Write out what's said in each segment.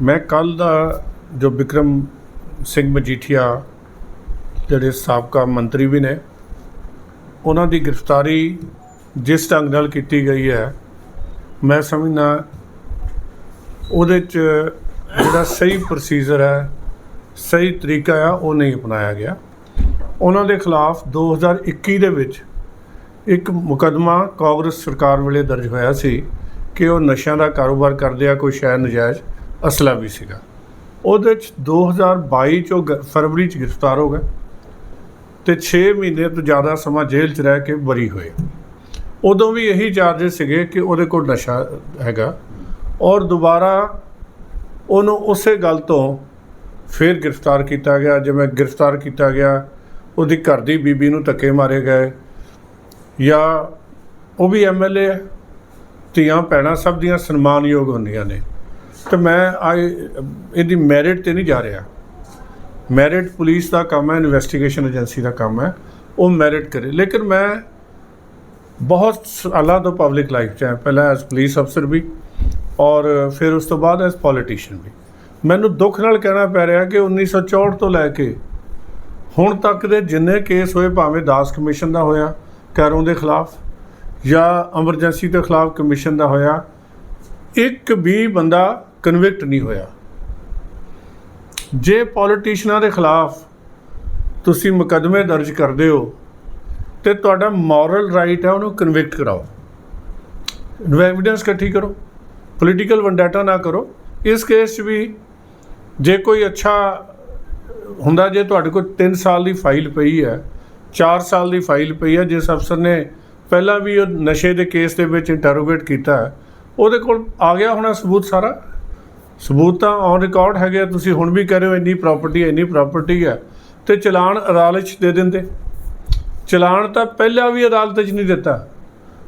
ਮੈਂ ਕੱਲ ਦਾ ਜੋ ਵਿਕਰਮ ਸਿੰਘ ਮਜੀਠੀਆ ਜਿਹੜੇ ਸਾਬਕਾ ਮੰਤਰੀ ਵੀ ਨੇ, ਉਹਨਾਂ ਦੀ ਗ੍ਰਿਫਤਾਰੀ ਜਿਸ ਢੰਗ ਨਾਲ ਕੀਤੀ ਗਈ ਹੈ, ਮੈਂ ਸਮਝਦਾ ਉਹਦੇ ਚ ਜਿਹੜਾ ਸਹੀ ਪ੍ਰੋਸੀਜਰ ਹੈ, ਸਹੀ ਤਰੀਕਾ ਆ, ਉਹ ਨਹੀਂ ਅਪਣਾਇਆ ਗਿਆ। ਉਹਨਾਂ ਦੇ ਖਿਲਾਫ 2021 ਦੇ ਵਿੱਚ ਇੱਕ ਮੁਕੱਦਮਾ ਕਾਂਗਰਸ ਸਰਕਾਰ ਵੇਲੇ ਦਰਜ ਹੋਇਆ ਸੀ ਕਿ ਉਹ ਨਸ਼ਿਆਂ ਦਾ ਕਾਰੋਬਾਰ ਕਰਦੇ ਆ, ਕੋਈ ਸ਼ਾਇਦ ਨਜਾਇਜ਼। ਅਸਲਾ ਵੀ ਸੀਗਾ। ਉਹਦੇ ਚ 2022 ਚ ਉਹ ਗ- ਫਰਵਰੀ ਚ ਗ੍ਰਿਫਤਾਰ ਹੋ ਗਿਆ ਤੇ 6 ਮਹੀਨੇ ਤੋਂ ਜ਼ਿਆਦਾ ਸਮਾਂ ਜੇਲ੍ਹ 'ਚ ਰਹਿ ਕੇ ਬਰੀ ਹੋਏ। ਉਦੋਂ ਵੀ ਇਹੀ ਚਾਰजेस ਸੀਗੇ ਕਿ ਉਹਦੇ ਕੋਲ ਨਸ਼ਾ ਹੈਗਾ ਔਰ ਦੁਬਾਰਾ ਉਹਨੂੰ ਉਸੇ ਗੱਲ ਤੋਂ ਫਿਰ ਗ੍ਰਿਫਤਾਰ ਕੀਤਾ ਗਿਆ, ਜਿਵੇਂ ਗ੍ਰਿਫਤਾਰ ਕੀਤਾ ਗਿਆ, ਉਹਦੀ ਘਰ ਦੀ ਬੀਬੀ ਨੂੰ ਧੱਕੇ ਮਾਰੇ ਗਏ ਜਾਂ ਉਹ ਵੀ ਐਮਐਲਏ ਹੈ, ਧੀਆਂ ਭੈਣਾਂ ਸਭ ਦੀਆਂ ਸਨਮਾਨਯੋਗ ਹੁੰਦੀਆਂ ਨੇ। ਤੇ ਮੈਂ ਆਈ, ਇਹਦੀ ਮੈਰਿਟ ਤੇ ਨਹੀਂ ਜਾ ਰਿਹਾ। ਮੈਰਿਟ ਪੁਲਿਸ ਦਾ ਕੰਮ ਹੈ ਇਨਵੈਸਟੀਗੇਸ਼ਨ ਏਜੰਸੀ ਦਾ ਕੰਮ ਹੈ, ਉਹ ਮੈਰਿਟ ਕਰੇ। ਲੇਕਿਨ ਮੈਂ ਬਹੁਤ ਸਾਲਾਂ ਤੋਂ ਪਬਲਿਕ ਲਾਈਫ 'ਚ ਹਾਂ। ਪਹਿਲਾਂ ਐਜ਼ ਪੁਲਿਸ ਅਫਸਰ ਵੀ ਔਰ ਫਿਰ ਉਸ ਤੋਂ ਬਾਅਦ ਐਜ਼ ਪੋਲੀਟੀਸ਼ੀਅਨ ਵੀ। ਮੈਨੂੰ ਦੁੱਖ ਨਾਲ ਕਹਿਣਾ ਪੈ ਰਿਹਾ ਕਿ 1964 ਤੋਂ ਲੈ ਕੇ ਹੁਣ ਤੱਕ ਦੇ ਜਿੰਨੇ ਕੇਸ ਹੋਏ, ਭਾਵੇਂ ਦਾਸ ਕਮਿਸ਼ਨ ਦਾ ਹੋਇਆ ਕੈਰੋਂ ਦੇ ਖਿਲਾਫ ਜਾਂ ਐਮਰਜੈਂਸੀ ਦੇ ਖਿਲਾਫ ਕਮਿਸ਼ਨ ਦਾ ਹੋਇਆ ਇੱਕ ਵੀ ਬੰਦਾ ਕਨਵਿਕਟ ਨਹੀਂ ਹੋਇਆ। ਜੇ ਪੋਲੀਟੀਸ਼ੀਅਨਾਂ ਦੇ ਖਿਲਾਫ ਤੁਸੀਂ ਮੁਕੱਦਮੇ ਦਰਜ ਕਰਦੇ ਹੋ, ਤੇ ਤੁਹਾਡਾ ਮੋਰਲ ਰਾਈਟ ਹੈ ਉਹਨੂੰ ਕਨਵਿਕਟ ਕਰਾਓ। ਐਵੀਡੈਂਸ ਇਕੱਠੀ ਕਰੋ। ਪੋਲੀਟੀਕਲ ਵੰਡਾਟਾ ਨਾ ਕਰੋ। ਇਸ ਕੇਸ 'ਚ ਵੀ ਜੇ ਕੋਈ ਅੱਛਾ ਹੁੰਦਾ, ਜੇ ਤੁਹਾਡੇ ਕੋਲ 3 ਸਾਲ ਦੀ ਫਾਈਲ ਪਈ ਹੈ 4 ਸਾਲ ਦੀ ਫਾਈਲ ਪਈ ਹੈ, ਜਿਸ ਅਫਸਰ ਨੇ ਪਹਿਲਾਂ ਵੀ ਉਹ ਨਸ਼ੇ ਦੇ ਕੇਸ ਦੇ ਵਿੱਚ ਇੰਟਰੋਗੇਟ ਕੀਤਾ ਉਹਦੇ ਕੋਲ ਆ ਗਿਆ ਹੋਣਾ ਸਬੂਤ ਸਾਰਾ। ਸਬੂਤ ਤਾਂ ਔਨ ਰਿਕਾਰਡ ਹੈਗੇ ਆ, ਤੁਸੀਂ ਹੁਣ ਵੀ ਕਹਿ ਰਹੇ ਹੋ ਇੰਨੀ ਪ੍ਰਾਪਰਟੀ ਇੰਨੀ ਪ੍ਰਾਪਰਟੀ ਹੈ। ਤੇ ਚਲਾਨ ਅਦਾਲਤ 'ਚ ਦੇ ਦਿੰਦੇ। ਚਲਾਨ ਤਾਂ ਪਹਿਲਾਂ ਵੀ ਅਦਾਲਤ 'ਚ ਨਹੀਂ ਦਿੱਤਾ।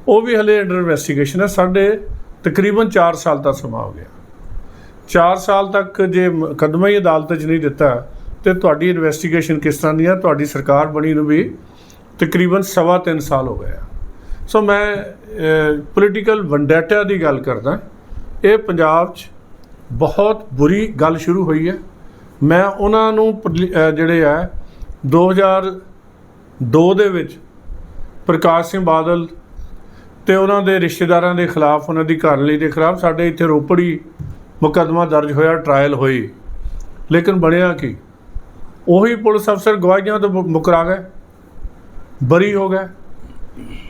ਉਹ ਵੀ ਹਲੇ ਅੰਡਰ ਇਨਵੈਸਟੀਗੇਸ਼ਨ ਹੈ। ਸਾਡੇ ਤਕਰੀਬਨ 4 ਸਾਲ ਦਾ ਸਮਾਂ ਹੋ ਗਿਆ। 4 ਸਾਲ ਤੱਕ ਜੇ ਕਦਮਾ ਹੀ ਅਦਾਲਤ 'ਚ ਨਹੀਂ ਦਿੱਤਾ ਤੇ ਤੁਹਾਡੀ ਇਨਵੈਸਟੀਗੇਸ਼ਨ ਕਿਸ ਤਰ੍ਹਾਂ ਦੀ ਹੈ ਤੁਹਾਡੀ ਸਰਕਾਰ ਬਣੀ ਨੂੰ ਵੀ ਤਕਰੀਬਨ ਸਵਾ ਤਿੰਨ ਸਾਲ ਹੋ ਗਏ ਆ। ਸੋ ਮੈਂ ਪੋਲੀਟੀਕਲ ਵੰਡੈਟਾ ਦੀ ਗੱਲ ਕਰਦਾ। ਇਹ ਪੰਜਾਬ 'ਚ ਬਹੁਤ ਬੁਰੀ ਗੱਲ ਸ਼ੁਰੂ ਹੋਈ ਹੈ। ਮੈਂ ਉਹਨਾਂ ਨੂੰ ਪਰਲੀ- ਅਹ, ਜਿਹੜੇ ਆ 2002 ਦੇ ਵਿੱਚ ਪ੍ਰਕਾਸ਼ ਸਿੰਘ ਬਾਦਲ ਤੇ ਉਹਨਾਂ ਦੇ ਰਿਸ਼ਤੇਦਾਰਾਂ ਦੇ ਖਿਲਾਫ, ਉਹਨਾਂ ਦੀ ਘਰਲੀ ਦੇ ਖਿਲਾਫ ਸਾਡੇ ਇੱਥੇ ਰੋਪੜੀ ਮੁਕੱਦਮਾ ਦਰਜ ਹੋਇਆ ਟ੍ਰਾਇਲ ਹੋਈ। ਲੇਕਿਨ ਬਣਿਆ ਕਿ? ਉਹੀ ਪੁਲਿਸ ਅਫਸਰ ਗਵਾਹੀਆਂ ਤੋਂ ਮੁ- ਮੁਕਰਾ ਗਏ। ਬਰੀ ਹੋ ਗਏ।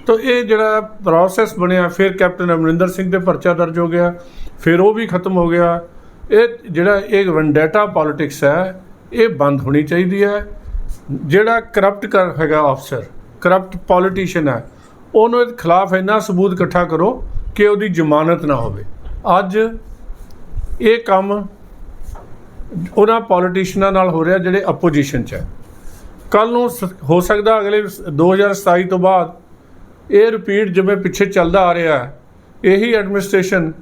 ਤਾਂ ਇਹ ਜਿਹੜਾ ਪ੍ਰੋਸੈਸ ਬਣਿਆ, ਫਿਰ ਕੈਪਟਨ ਅਮਰਿੰਦਰ ਸਿੰਘ 'ਤੇ ਪਰਚਾ ਦਰਜ ਹੋ ਗਿਆ, ਫਿਰ ਉਹ ਵੀ ਖਤਮ ਹੋ ਗਿਆ। ਇਹ ਜਿਹੜਾ ਇਹ ਵੈਂਡੇਟਾ ਪੋਲਿਟਿਕਸ ਹੈ, ਇਹ ਬੰਦ ਹੋਣੀ ਚਾਹੀਦੀ ਹੈ। ਜਿਹੜਾ ਕਰਪਟ ਕਰ ਹੈਗਾ ਅਫਸਰ ਕਰਪਟ ਪੋਲੀਟੀਸ਼ੀਅਨ ਹੈ, ਉਹਨੂੰ ਖਿਲਾਫ ਇੰਨਾ ਸਬੂਤ ਇਕੱਠਾ ਕਰੋ ਕਿ ਉਹਦੀ ਜ਼ਮਾਨਤ ਨਾ ਹੋਵੇ। ਅੱਜ ਇਹ ਕੰਮ ਉਹਨਾਂ ਪੋਲੀਟੀਸ਼ੀਅਨਾਂ ਨਾਲ ਹੋ ਰਿਹਾ ਜਿਹੜੇ ਆਪੋਜੀਸ਼ਨ 'ਚ ਹੈ। ਕੱਲ ਨੂੰ ਸ- ਹੋ ਸਕਦਾ ਅਗਲੇ 2027 ਤੋਂ ਬਾਅਦ ਇਹ ਰਿਪੀਟ ਜਿਵੇਂ ਪਿੱਛੇ ਚੱਲਦਾ ਆ ਰਿਹਾ ਇਹੀ ਐਡਮਿਨਿਸਟ੍ਰੇਸ਼ਨ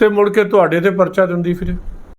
ਤੇ ਮੁੜ ਕੇ ਤੁਹਾਡੇ ਤੇ ਪਰਚਾ ਦਿੰਦੀ ਫਿਰੇ।